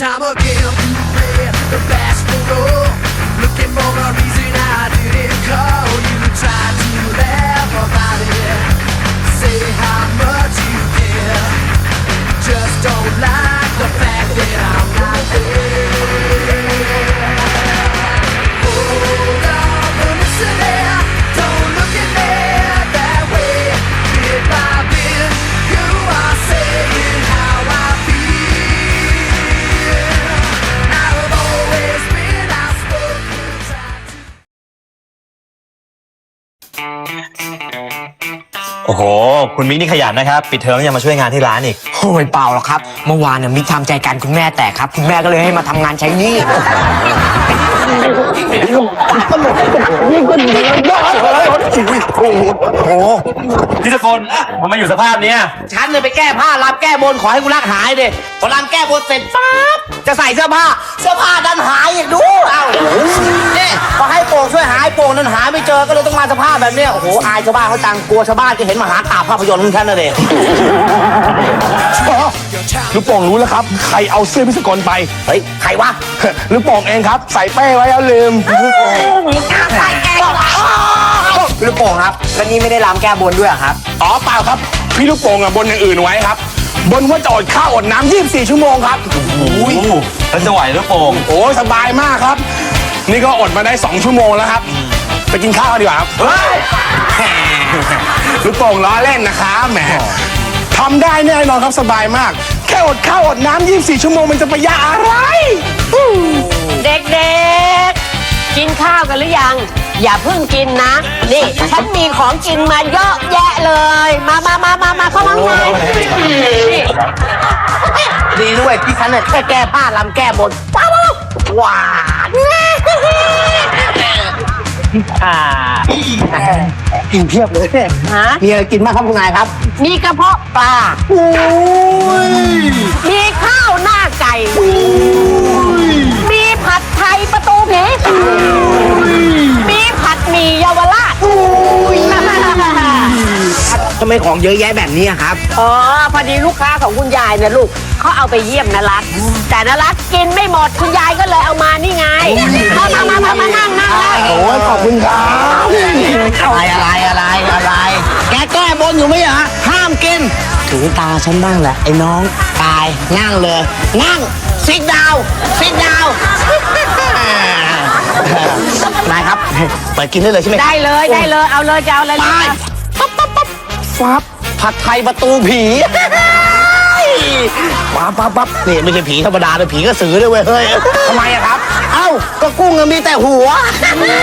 time of คุณมิกนี่ขยันนะครับ ปิดเทอมแล้วยังมาช่วยงานที่ร้านอีก โอ้ยเปล่าหรอกครับ เมื่อวานเนี่ยมิกทำใจกันคุณแม่แตกครับ คุณแม่ก็เลยให้มาทำงานใช้หนี้โอ้โหพี่สกลมันมาอยู่สภาพเนี้ยฉันเลยไปแก้ผ้ารับแก้บนขอให้กูรักหายเด็พอรำแก้บนเสร็จปั๊บจะใส่เสื้อผ้า เสื้อผ้าดันหายอีกดูเอ้า หายโป่งนั้นหาไม่เจอก็เลยต้องมาสภาพแบบเนี้ยโอ้โหอายชาวบ้านเขาจังกลัวชาวบ้านจะเห็นมหากาพย์ภาพยนตร์ของฉันนะเด็ลูกโป่งรู้แล้วครับ ใครเอาเสื้อพิสกลไปเฮ้ยใครวะลูกโป่งเองครับ ใส่เป้ไว้แล้วลืมลูกโป่งครับแล้วนี่ไม่ได้รำแก้บนด้วยเหรอครับ อ๋อเปล่าครับ พี่ลูกโป่งอะบนอย่างอื่นไว้ครับ บนว่าจะอดข้าวอดน้ำ24 ชั่วโมงครับอุ้ยแล้วจะไหวหรือโป่งโอ้ยสบายมากครับ นี่ก็อดมาได้ 2 ชั่วโมงแล้วครับ ไปกินข้าวกันดีกว่าครับเฮ้ยลูกโป่งล้อเล่นนะครับแหมทำได้แน่นอนครับสบายมาก แค่อดข้าวอดน้ำ24 ชั่วโมงมันจะไปยากอะไรเด็กๆ กินข้าวกันหรือยัง อย่าเพิ่งกินนะ นี่ ฉันมีของกินมาเยอะแยะเลย มามามามามาเข้ามาข้างในนี่ดีด้วยที่ฉันเนี่ยแค่แก้ผ้ารำแก้บนว้าวหวาน อ่ากินเพียบเลยฮะมีอะไรกินบ้างครับคุณนายครับ มีกระเพาะปลา โอ้ยมีข้าวหน้าไก่ ไมของเยอะแยะแบบนี้อะครับ อ๋อ พอดีลูกค้าของคุณยายเนี่ยลูกเขาเอาไปเยี่ยมนรัตแต่นรัตกินไม่หมดคุณยายก็เลยเอามานี่ไงมามามามามานั่งนั่งนั่งโอ้ยขอบคุณครับ อะไรอะไรอะไรอะไร แกแก้บนอยู่ไหมเหรอห้ามกิน ถึงตาฉันบ้างแหละไอ้น้องตายนั่งเลย นั่งซิกดาวซิกดาวนายครับเปิดกินได้เลยใช่ไหมครับ ได้เลยได้เลยเอาเลยจะเอาอะไรไปเลยปั๊บปั๊บปั๊บ ฟับผัดไทยประตูผีปั๊บปั๊บปั๊บนี่ไม่ใช่ผีธรรมดาเลยผีกระสือด้วยเว้ยเฮ้ยทำไมอะครับ เอ้าก็กุ้งมันมีแต่หัวนี่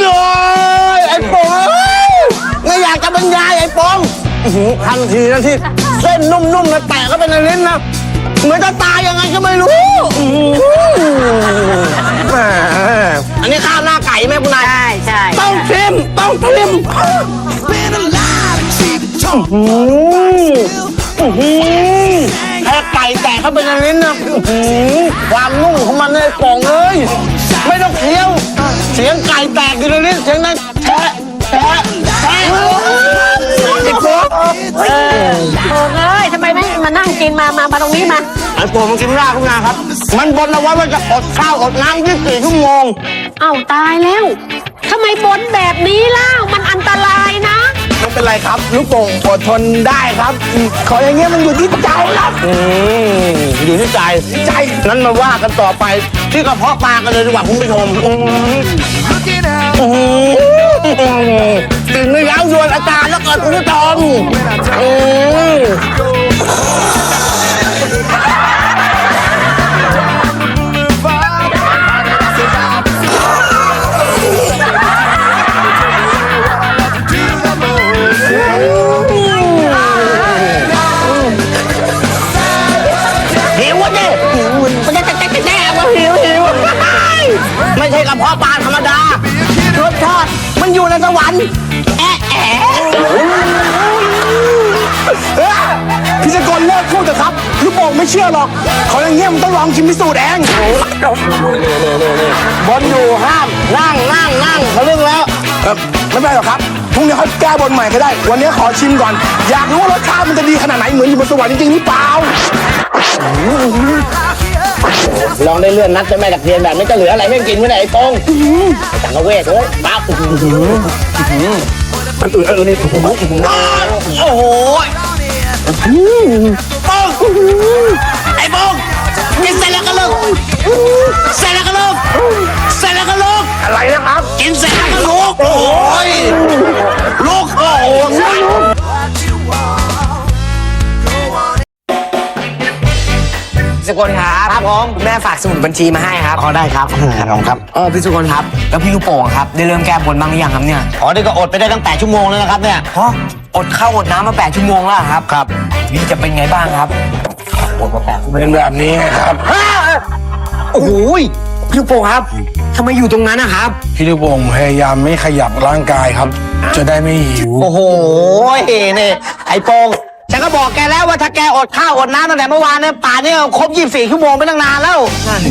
เลยไอ้ปองเอ้ยไม่อยากจะบรรยายไอ้ปองอื้อหือทันทีนะที่เส้นนุ่มๆนะแตะก็เป็นในลิ้นนะ เหมือนจะตายยังไงก็ไม่รู้อื้อหือแหมอันนี้ข้าวหน้าไก่ไหมคุณนาย ใช่ใช่ต้องชิมต้องชิม Been alive and see the talk. อืมอื้อหือแค่ไก่แตะเข้าไปในลิ้นนะอื้อหือความนุ่มของมันเลยปองเอ้ยไม่ต้องเคี้ยว เสียงไก่แตกอยู่ในลิ้นเสียงนั้นแทะแทะแทะไอ้ปองเออโอ้เอ้ยทำไมไม่มา นั่งกินมามามาตรงนี้มาไอ้ปองมันกินไม่ได้คุณนาครับ มันบนเอาไว้ว่าจะอดข้าวอดน้ำ24ชั่วโมง เอ้าตายแล้วทำไมบนแบบนี้เล่ามันอันตรายนะ ไม่เป็นไรครับ ลูกโป่งอดทนได้ครับอืมขออย่างเงี้ยมันอยู่ที่ใจครับ อืมอยู่ที่ใจใจนั้นมาว่ากันต่อไป ที่กระเพาะปลากันเลยดีกว่าคุณผู้ชมอืม Looking out. อืมกลิ่นไม่ย้าวยวนอาจารย์แล้วเกิดคุณผู้ชมอืม ไม่ใช่กระเพาะปลาธรรมดารสชาติมันอยู่ในสวรรค์แอะแอะเอ้ยพี่สกลเลิกพูดเถอะครับลูกโป่งไม่เชื่อหรอกขออย่างเงี้ยมันต้องลองชิมพิสูจน์เองบนอยู่ห้ามนั่งนั่งนั่งทะลึ่งแล้วเอ่อไม่เป็นไรหรอกครับพรุ่งนี้เขาแก้บนใหม่ก็ได้ วันนี้ขอชิมก่อน อยากรู้ว่ารสชาติมันจะดีขนาดไหนเหมือนอยู่บนสวรรค์จริงๆหรือเปล่า ลองได้เลื่อนนัดเจ้าแม่ตะเคียนแบบนี้จะเหลืออะไรให้กินไม่ได้ไอ้โป้งจังเวทเลยปั๊บมันอื่นเออนี่โอ้โหป้งไอ้ป้งกินเสร็จแล้วก็ลิกเสร็จแล้วก็ลิกเสร็จแล้วก็ลิกอะไรนะครับ กินเสร็จแล้วก็ลุกโอ้ยลุกโอ้โหสุกลครับ ครับผมแม่ฝากสมุดบัญชีมาให้ครับอ๋อได้ครับลองครับเออพี่สุกลครับแล้วพี่ลูกโป่งครับได้เริ่มแก้บนบ้างหรือยังครับเนี่ยอ๋อนี่ก็อดไปได้ตั้งแต่ชั่วโมงแล้วนะครับเนี่ยเพราะอดข้าวอดน้ำมาแปดชั่วโมงแล้วครับครับนี่จะเป็นไงบ้างครับอดมาแปดเป็นแบบนี้ไงครับโอ้โหยพี่ลูกโป่งครับทำไมอยู่ตรงนั้นนะครับ พี่ลูกโป่งพยายามไม่ขยับร่างกายครับ จะได้ไม่หิว โอ้โหนี่ไอ้โปงฉัน ก็บอกแกแล้วว่าถ้าแกอดข้าวอดน้ำตั้งแต่เมื่อวานเนี่ยป่านนี้ครบ 24 ชั่วโมงไปตั้งนานแล้ว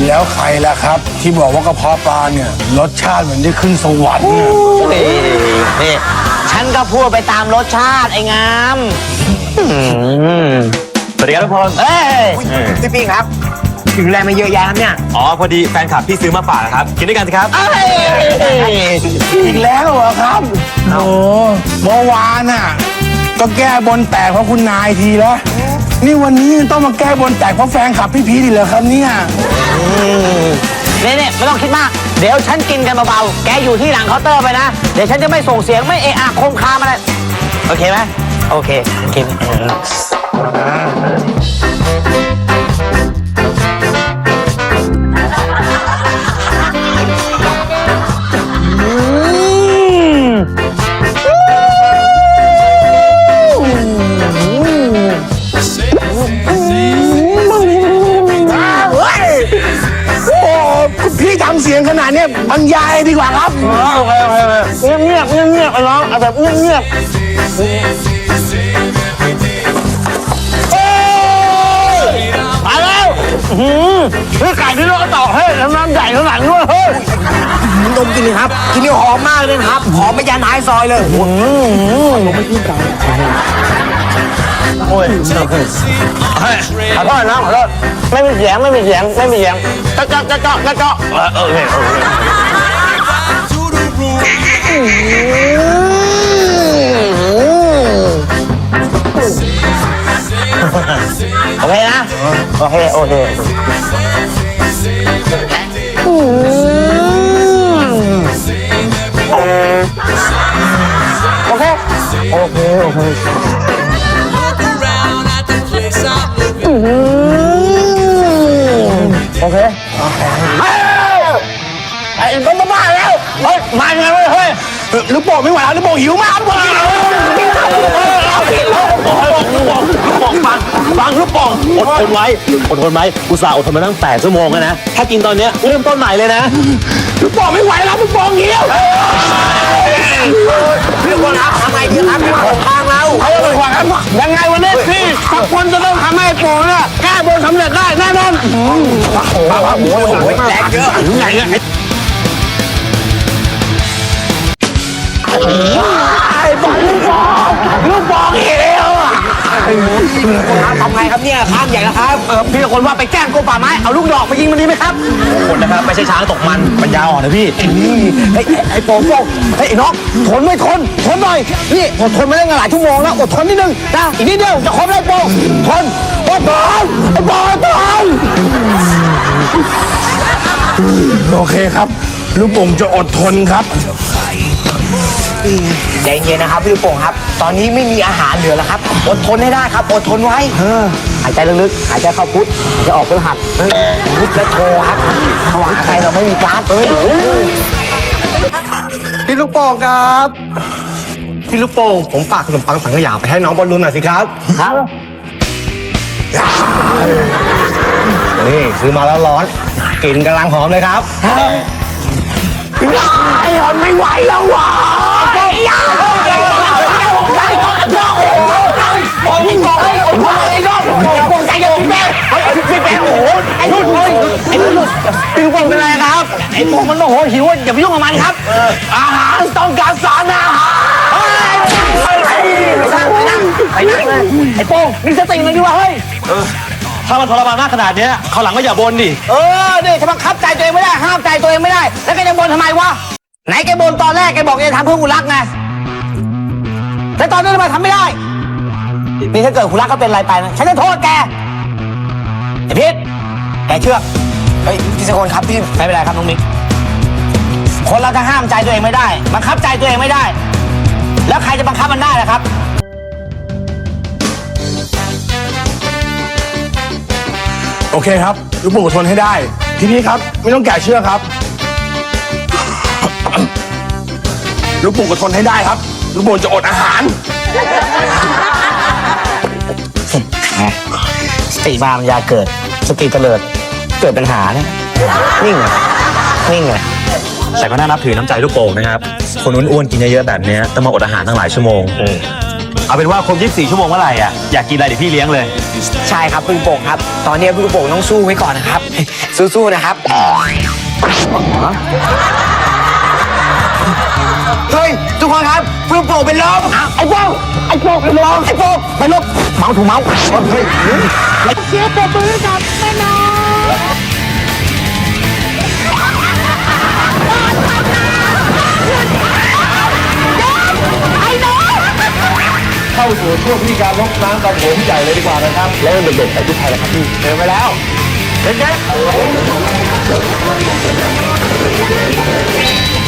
แล้วใครล่ะครับ ที่บอกว่ากระเพาะปลาเนี่ยรสชาติเหมือนได้ขึ้นสวรรค์เนี่ยนี่นี่ฉันก็พูดไปตามรสชาติไอ้งามอืมสวัสดีครับทุกคนเอ้ยพี่ปิงครับ ถึงแรงมาเยอะแยะครับเนี่ย อ๋อ พอดีแฟนคลับพี่ซื้อมาฝากนะครับ กินด้วยกันสิครับเอ้ยอีกแล้วเหรอครับโอ้เมื่อวานน่ะ ก็แก้บนแตกเพราะคุณนายทีแล้วนี่วันนี้ยังต้องมาแก้บนแตกเพราะแฟนขับพี่พีดีเหรอครับเนี่ยนี่นี่ไม่ต้องคิดมาก เดี๋ยวฉันกินกันเบาๆ แกอยู่ที่หลังเคาน์เตอร์ไปนะ เดี๋ยวฉันจะไม่ส่งเสียงไม่เอะอะคมคามอะไร โอเคไหมโอเคกิน สียงขนาดเนี้ยบรรยายดีกว่าครับโอเคโอเคเงียบเงียบเงียบเงียบไอ้น้องเอาแบบเงียบเงียบไปแล้วหืมนี่ไก่ที่เราต่อให้น้ำน้ำใหญ่ขนาดนี้ด้วยเฮ้ยดมกินเลยครับกินนี่หอมมากเลยนะครับหอมไปยันท้ายซอยเลยข โอ้ยเฮ้ยขอโทษนะขอโทษไม่มีเสียงไม่มีเสียงไม่มีเสียงจ๊ะเจ๊ะจ๊ะเจ๊ะจ๊ะเจ๊ะเออเออเออเออโอเคนะโอเคโอเค ลูกไม่ไหวแล้วลูกโป่งหิวมากกว่าฟังฟังลูกป่องอดทนไว้อดทนไว้อุตส่าอดทนมาตั้งแปดชั่วโมงแล้วนะ ถ้ากินตอนเนี้ยเริ่มต้นใหม่เลยนะลูกป่งไม่ไหวแล้วลูกป่งหิวพี่คนครับทำไงดีครับพี่ของทางเราเอาเลยว่าครับยังไงวันนี้พี่ทุกคนจะต้องทำให้ป่งเนี่ยแก้บนสำเร็จได้แน่นอนโอ้โหโอ้โหแรงเยอะไหนเนี่ย ไอ้บอลลูกบอลลูกบอลเหียวอะทำไงครับเนี่ยข้ามใหญ่แล้วครับเออพี่คนว่าไปแกล้งกรมป่าไม้เอาลูกดอกไปยิงมันดีไหมครับคนนะครับไม่ใช่ช้างตกมันปัญญาอ่อนนะพี่ไอ้ไอ้ไอ้โป่งโป่งเฮ้ยไอ้น้องทนไม่ทนทนหน่อยนี่อดทนมาได้หลายชั่วโมงแล้วอดทนนิดนึงนะอีกนิดเดียวจะครบแล้วโป่งทนอดทนไอ้โป่งอดทนโอเคครับลูกโป่งจะอดทนครับ ใจเย็นนะครับพี่ลูกโป่งครับ ตอนนี้ไม่มีอาหารเหลือแล้วครับ อดทนให้ได้ครับ อดทนไว้หายใจลึกๆหายใจเข้าพุทธหายใจออกพฤหัสเฮ้ยพุทธและโทครับถวายใครเราไม่มีการ์ดเฮ้ยพี่ลูกโป่งครับ พี่ลูกโป่งผมฝากขนมปังสังขยาไปให้น้องบอลลูนหน่อยสิครับครับนี่ซื้อมาแล้วร้อนกลิ่นกำลังหอมเลยครับไอ้หอนไม่ไหวแล้ววะ อ้นุ่นพี่ลูกโป่งเป็นไรครับ ไอ้โป่งมันโมโหหิวอย่าไปยุ่งกับมันครับ อาหารต้องการสารอาหารไปนั่งเลยไอ้โป้งมีสติหน่อยดิวะเฮ้ย ถ้ามันทรมานมากขนาดเนี้ยเขาวหลังก็อย่าบ่นดิ เออนี่ถ้าบังคับใจตัวเองไม่ได้ ห้ามใจตัวเองไม่ได้ แล้วแกจะบ่นทำไมวะ ไหนแกบ่นตอนแรกแกบอกแกจะทำเพื่อคุณรักไง แต่ตอนนี้ทำไมทำไม่ได้ นี่ถ้าเกิดคุณรักก็เป็นอะไรไปนะ ฉันจะโทษแก ไอ้พิษแกเชื่อก เฮ้ยพี่สกลครับพี่ไม่เป็นไรครับน้องมิกคนเราถ้าห้ามใจตัวเองไม่ได้ บังคับใจตัวเองไม่ได้ แล้วใครจะบังคับมันได้ล่ะครับโอเคครับลูกโป่งอดทนให้ได้ ทีนี้ครับ ไม่ต้องแกะเชือกครับ ลูกโป่งอดทนให้ได้ครับ ลูกโป่งจะอดอาหาร สติมามันยาเกิด สติเตลิด เกิดปัญหาเนี่ยนิ่งเลยนิ่งเลยแต่ก็น่านับถือน้ำใจลูกโป่งนะครับ คนอ้วนๆกินเยอะๆแบบเนี้ยต้องมาอดอาหารตั้งหลายชั่วโมงเอาเป็นว่าครบ24 ชั่วโมงเมื่อไหร่อะอยากกินอะไรเดี๋ยวพี่เลี้ยงเลย ใช่ครับพี่ลูกโป่งครับ ตอนนี้พี่ลูกโป่งต้องสู้ไว้ก่อนนะครับ สู้ๆนะครับเฮ้ยทุกคนครับพี่ลูกโป่งเป็นลมไอ้โป่งไอ้โป่งเป็นลมไอ้โป่งเป็นลมเมาถูกเมาเฮ้ยเชียร์ปรบมือให้กับแม่น้อง เข้าสู่ช่วงพิธีการลดน้ำกับผมใหญ่เลยดีกว่านะครับ แล้วเด็กๆใส่ชุดไทยแล้วครับพี่เดินไปแล้วเด็กๆ